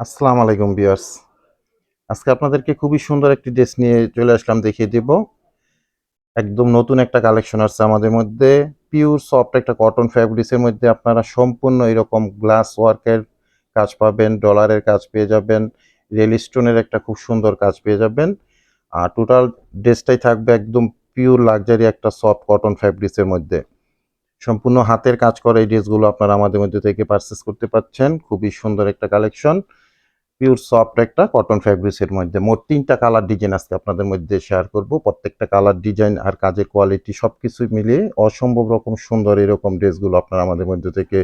আসসালামু আলাইকুম বিয়ার্স আজকে আপনাদেরকে খুবই সুন্দর একটি ড্রেস নিয়ে চলে আসলাম, দেখিয়ে দিব। একদম নতুন একটা কালেকশন আসছে আমাদের মধ্যে। পিওর সফট একটা কটন ফ্যাব্রিক্সের মধ্যে আপনারা সম্পূর্ণ এরকম গ্লাস ওয়ার্কের কাজ পাবেন ডলারের কাজ পেয়ে যাবেন রেল স্টোনের একটা খুব সুন্দর কাজ পেয়ে যাবেন। আর টোটাল ড্রেসটাই থাকবে একদম পিওর লাক্সারি একটা সফট কটন ফ্যাব্রিক্সের মধ্যে। সম্পূর্ণ হাতের কাজ করা এই ড্রেসগুলো আপনারা আমাদের মধ্যে থেকে পারচেস করতে পারছেন। খুবই সুন্দর একটা কালেকশন। পিওর সফট একটা কটন ফ্যাব্রিক্সের মধ্যে। মোট তিনটা কালার ডিজাইন আজকে আপনাদের মধ্যে শেয়ার করব। প্রত্যেকটা কালার ডিজাইন আর কাজের কোয়ালিটি সব কিছু মিলিয়ে অসম্ভব রকম সুন্দর এরকম ড্রেসগুলো আপনারা আমাদের মধ্যে থেকে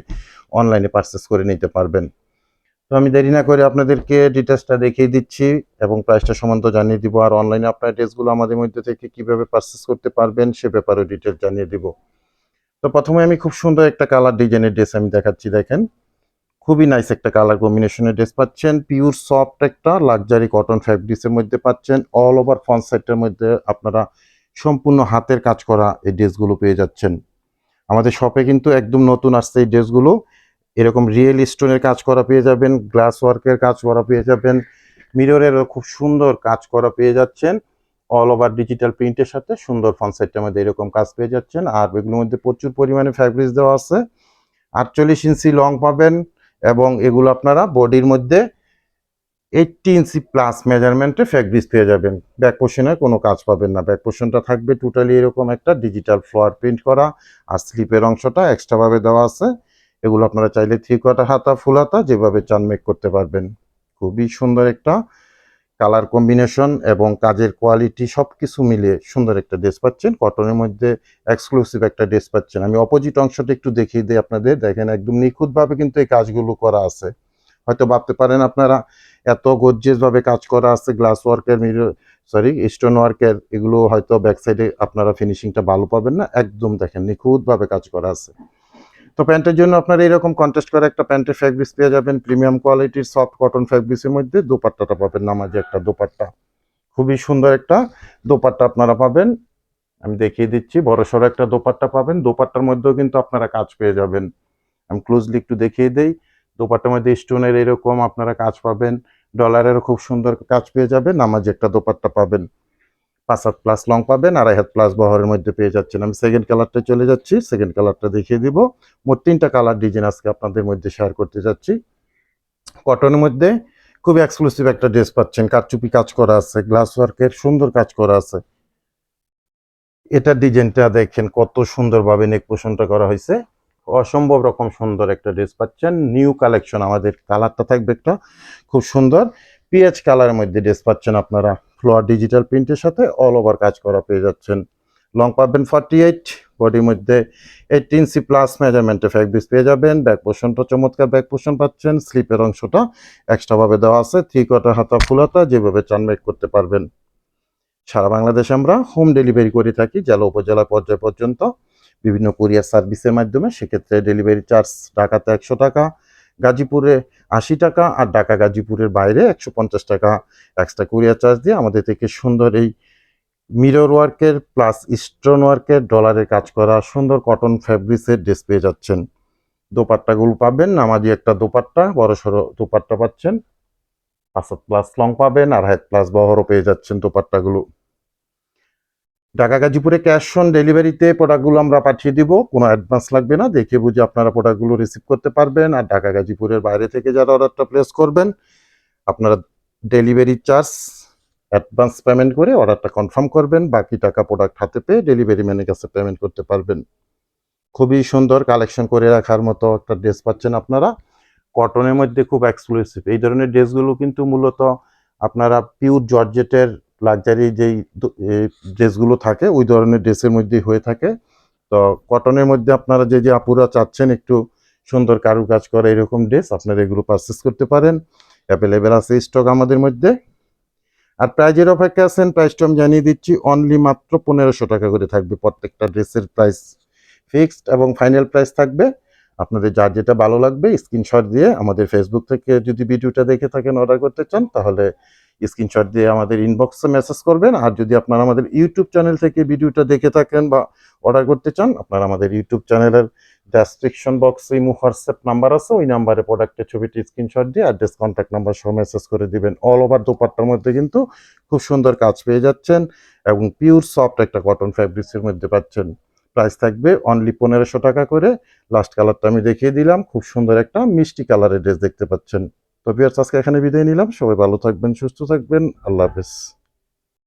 অনলাইনে পারচেস করে নিতে পারবেন। তো আমি দেরি না করে আপনাদেরকে ডিটেলসটা দেখিয়ে দিচ্ছি এবং প্রাইসটা সম্বন্ধে জানিয়ে দিব আর অনলাইনে আপনার ড্রেসগুলো আমাদের মধ্যে থেকে কীভাবে পারচেস করতে পারবেন সে ব্যাপারেও ডিটেলস জানিয়ে দিব। তো প্রথমে আমি খুব সুন্দর একটা কালার ডিজাইনের ড্রেস আমি দেখাচ্ছি, দেখেন। খুবই নাইস একটা কালার কম্বিনেশনের ড্রেস পাচ্ছেন। পিওর সফট একটা লাক্সারি কটন ফ্যাব্রিক্সের মধ্যে পাচ্ছেন। অল ওভার ফ্রন্ট সাইডের মধ্যে আপনারা সম্পূর্ণ হাতের কাজ করা এই ড্রেসগুলো পেয়ে যাচ্ছেন। আমাদের শপে কিন্তু একদম নতুন আসছে এই ড্রেসগুলো এরকম রিয়েল স্টোনের কাজ করা পেয়ে যাবেন গ্লাস ওয়ার্কের কাজ করা পেয়ে যাবেন মিররেরও খুব সুন্দর কাজ করা পেয়ে যাচ্ছেন। অল ওভার ডিজিটাল প্রিন্টের সাথে সুন্দর ফ্রন্ট সাইডটার মধ্যে এরকম কাজ পেয়ে যাচ্ছেন। আর এগুলোর মধ্যে প্রচুর পরিমাণে ফ্যাব্রিক্স দেওয়া আছে। আটচল্লিশ ইঞ্চি লং পাবেন। এবং এগুলো আপনারা বডির মধ্যে এইটটি ইঞ্চি প্লাস মেজারমেন্টে ফ্যাব্রিক্স পেয়ে যাবেন। ব্যাক পোর্শনে কোনো কাজ পাবেন না। ব্যাক পোর্শনটা থাকবে টোটালি এরকম একটা ডিজিটাল ফ্লোয়ার প্রিন্ট করা আর স্লিপের অংশটা এক্সট্রাভাবে দেওয়া আছে। এগুলো আপনারা চাইলে থ্রি কোয়ার্টার হাতা ফুল হাতা যেভাবে চান মেক করতে পারবেন। খুবই সুন্দর একটা কালার কম্বিনেশন এবং কাজের কোয়ালিটি সব কিছু মিলিয়ে সুন্দর একটা ড্রেস পাচ্ছেন। কটনের মধ্যে এক্সক্লুসিভ একটা ড্রেস পাচ্ছেন। আমি অপোজিট অংশটা একটু দেখিয়ে দিই আপনাদের। দেখেন একদম নিখুঁতভাবে কিন্তু এই কাজগুলো করা আছে। হয়তো ভাবতে পারেন আপনারা, এত গর্জিয়াস ভাবে কাজ করা আছে গ্লাস ওয়ার্কের মিরর সরি স্টোন ওয়ার্কের এগুলো হয়তো ব্যাক সাইডে আপনারা ফিনিশিংটা ভালো পাবেন না। একদম দেখেন নিখুঁতভাবে কাজ করা আছে। তো প্যান্টের জন্য আপনারা এরকম কন্টেস্ট করে একটা প্যান্টের ফ্যাব্রিক্স পেয়ে যাবেন। প্রিমিয়াম কোয়ালিটির সফট কটন ফ্যাব্রিক্সের মধ্যে দোপাট্টাটা পাবেন, নামাজি একটা দোপাট্টা। খুবই সুন্দর একটা দোপাট্টা আপনারা পাবেন। আমি দেখিয়ে দিচ্ছি, বড় সড়ো একটা দোপাট্টা পাবেন। দোপাট্টার মধ্যেও কিন্তু আপনারা কাজ পেয়ে যাবেন। আমি ক্লোজলি একটু দেখিয়ে দেই। দোপাট্টার মধ্যে স্টোনের এরকম আপনারা কাজ পাবেন। ডলারেরও খুব সুন্দর কাজ পেয়ে যাবেন। নামাজি একটা দোপাট্টা পাবেন। পাঁচ হাত প্লাস লং পাবেন, আড়াই হাত প্লাস বহরের মধ্যে পেয়ে যাচ্ছেন। আমি সেকেন্ড কালারটা চলে যাচ্ছি সেকেন্ড কালারটা দেখিয়ে দিব। মোট তিনটা কালার ডিজাইন আজকে আপনাদের মধ্যে শেয়ার করতে যাচ্ছি। কটনের মধ্যে খুব এক্সক্লুসিভ একটা ড্রেস পাচ্ছেন, কারচুপি কাজ করা আছে গ্লাস ওয়ার্কের সুন্দর কাজ করা আছে। এটার ডিজাইনটা দেখেন কত সুন্দরভাবে নেক পোষণটা করা হয়েছে। অসম্ভব রকম সুন্দর একটা ড্রেস পাচ্ছেন। নিউ কালেকশন আমাদের কালারটা থাকবে একটা, খুব সুন্দর। পিএইচ কালারের মধ্যে ড্রেস পাচ্ছেন আপনারা। ফ্লোয়ার ডিজিটাল প্রিন্টের সাথে অল ওভার কাজ করা পেয়ে যাচ্ছেন। লং পাবেন ফর্টি এইট বডির মধ্যে এইট ইঞ্চি প্লাস মেজারমেন্টে ফ্যাব্রিক্স পেয়ে যাবেন। ব্যাক পোর্শনটা চমৎকার ব্যাক পোর্শন পাচ্ছেন। স্লিপের অংশটা এক্সট্রাভাবে দেওয়া আছে। থ্রি কোয়ার্টার হাতা ফুল হাতা যেভাবে চান মেক করতে পারবেন। সারা বাংলাদেশে আমরা হোম ডেলিভারি করে থাকি, জেলা, উপজেলা পর্যায় পর্যন্ত। বিভিন্ন কুরিয়ার সার্ভিসের মাধ্যমে সেক্ষেত্রে ডেলিভারি চার্জ ঢাকাতে একশো টাকা গাজীপুরে আশি টাকা আর ঢাকা গাজীপুরের বাইরে একশো পঞ্চাশ টাকা এক্সট্রা কুরিয়ার চার্জ দিয়ে আমাদের থেকে সুন্দর এই মিরর ওয়ার্কের প্লাস স্টোন ওয়ার্কের ডলারের কাজ করা সুন্দর কটন ফ্যাব্রিক্সের ড্রেস পেয়ে যাচ্ছেন। দোপাট্টাগুলো পাবেন, নামাজি একটা দোপাট্টা, বড় সড়ো দোপাট্টা পাচ্ছেন। পাঁচ প্লাস লং পাবেন আর হাত প্লাস বহরও পেয়ে যাচ্ছেন দোপাট্টাগুলো ঢাকা গাজীপুরে ক্যাশ অন ডেলিভারিতে প্রোডাক্টগুলো আমরা পাঠিয়ে দিব। কোনো অ্যাডভান্স লাগবে না, দেখে বুঝে আপনারা প্রোডাক্টগুলো রিসিভ করতে পারবেন। আর ঢাকা গাজীপুরের বাইরে থেকে যারা অর্ডারটা প্লেস করবেন, আপনারা ডেলিভারি চার্জ অ্যাডভান্স পেমেন্ট করে অর্ডারটা কনফার্ম করবেন। বাকি টাকা প্রোডাক্ট হাতে পেয়ে ডেলিভারি ম্যানের কাছে পেমেন্ট করতে পারবেন। খুবই সুন্দর কালেকশন করে রাখার মতো একটা ড্রেস পাচ্ছেন আপনারা। কটনের মধ্যে খুব এক্সক্লুসিভ এই ধরনের ড্রেসগুলো কিন্তু মূলত আপনারা পিওর জর্জেটের লাক্সারি যেই ড্রেসগুলো থাকে, ওই ধরনের ড্রেসের মধ্যেই হয়ে থাকে। তো কটনের মধ্যে আপনারা যে যে আপুরা চাচ্ছেন একটু সুন্দর কারুকাজ করা এরকম ড্রেস, আপনারা এগুলো পারচেস করতে পারেন। অ্যাভেলেবেল আছে স্টক আমাদের মধ্যে। আর প্রাইজের অপেক্ষা আছেন প্রাইসটা আমি জানিয়ে দিচ্ছি অনলি মাত্র পনেরোশো টাকা করে থাকবে প্রত্যেকটা ড্রেসের প্রাইস ফিক্সড এবং ফাইনাল প্রাইস থাকবে। আপনাদের যার যেটা ভালো লাগবে স্ক্রিনশট দিয়ে আমাদের ফেসবুক থেকে যদি ভিডিওটা দেখে থাকেন অর্ডার করতে চান, তাহলে স্ক্রিনশট দিয়ে আমাদের ইনবক্সে মেসেজ করবেন। আর যদি আপনারা আমাদের ইউটিউব চ্যানেল থেকে ভিডিওটা দেখে থাকেন বা অর্ডার করতে চান, আপনারা আমাদের ইউটিউব চ্যানেলের ডেসক্রিপশন বক্সে ইমো হোয়াটসঅ্যাপ নাম্বার আছে। ওই নাম্বারে প্রোডাক্টের ছবিটি স্ক্রিনশট দিয়ে অ্যাড্রেস কন্ট্যাক্ট নাম্বার সহ মেসেজ করে দিবেন। অল ওভার দোপাট্টার মধ্যে কিন্তু খুব সুন্দর কাজ পেয়ে যাচ্ছেন এবং পিওর সফট একটা কটন ফ্যাব্রিক্সের মধ্যে পাচ্ছেন। প্রাইস থাকবে অনলি পনেরোশো টাকা করে। লাস্ট কালারটা আমি দেখিয়ে দিলাম। খুব সুন্দর একটা মিষ্টি কালারের ড্রেস দেখতে পাচ্ছেন। তো বিয়ার্স আজকে এখানে বিদায় নিলাম। সবাই ভালো থাকবেন সুস্থ থাকবেন। আল্লাহ হাফেজ।